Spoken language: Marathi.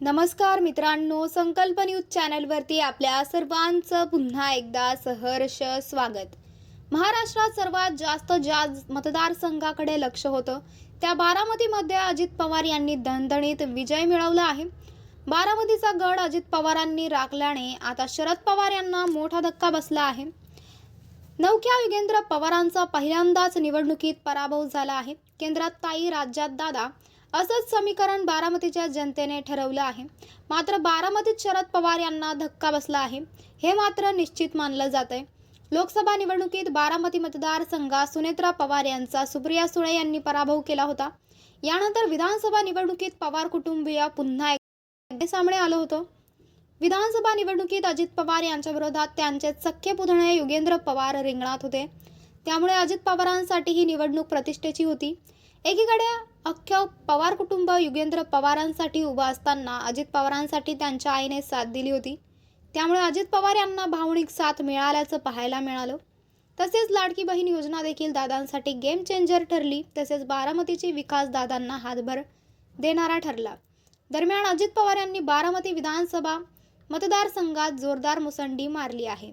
नमस्कार मित्रांनो संकल्प न्यूज चॅनलवरती आपल्या सर्वांचं पुन्हा एकदा सहर्ष स्वागत. महाराष्ट्रात सर्वात जास्त ज्या मतदारसंघाकडे लक्ष होतं. त्या बारामतीमध्ये अजित पवार यांनी दणदणीत विजय मिळवला आहे. बारामतीचा गड अजित पवारांनी राखल्याने आता शरद पवार यांना मोठा धक्का बसला आहे. नवख्या युगेंद्र पवारांचा पहिल्यांदाच निवडणुकीत पराभव झाला आहे. केंद्रात ताई राज्यात दादा. असंच समीकरण बारामतीच्या जनतेने ठरवलं आहे. मात्र बारामतीत शरद पवार यांना धक्का बसला आहे. हे मात्र निश्चित मानलं जात आहे लोकसभा निवडणुकीत बारामती मतदारसंघात सुनेत्रा पवार यांचा सुप्रिया सुळे यांनी पराभव केला होता. यानंतर विधानसभा निवडणुकीत पवार कुटुंबीय पुन्हा सामने आलं होतं. विधानसभा निवडणुकीत अजित पवार यांच्या विरोधात त्यांचे सख्खे पुतणे युगेंद्र पवार रिंगणात होते. त्यामुळे अजित पवारांसाठी ही निवडणूक प्रतिष्ठेची होती. एकीकडे अख्ख्या पवार कुटुंब युगेंद्र पवारांसाठी उभं असताना अजित पवारांसाठी त्यांच्या आईने साथ दिली होती. त्यामुळे अजित पवार यांना भावनिक साथ मिळाल्याचं पाहायला मिळालं. तसेच लाडकी बहीण योजना देखील दादांसाठी गेम चेंजर ठरली. तसेच बारामतीची विकास दादांना हातभर देणारा ठरला. दरम्यान अजित पवार यांनी बारामती विधानसभा मतदारसंघात जोरदार मुसंडी मारली आहे.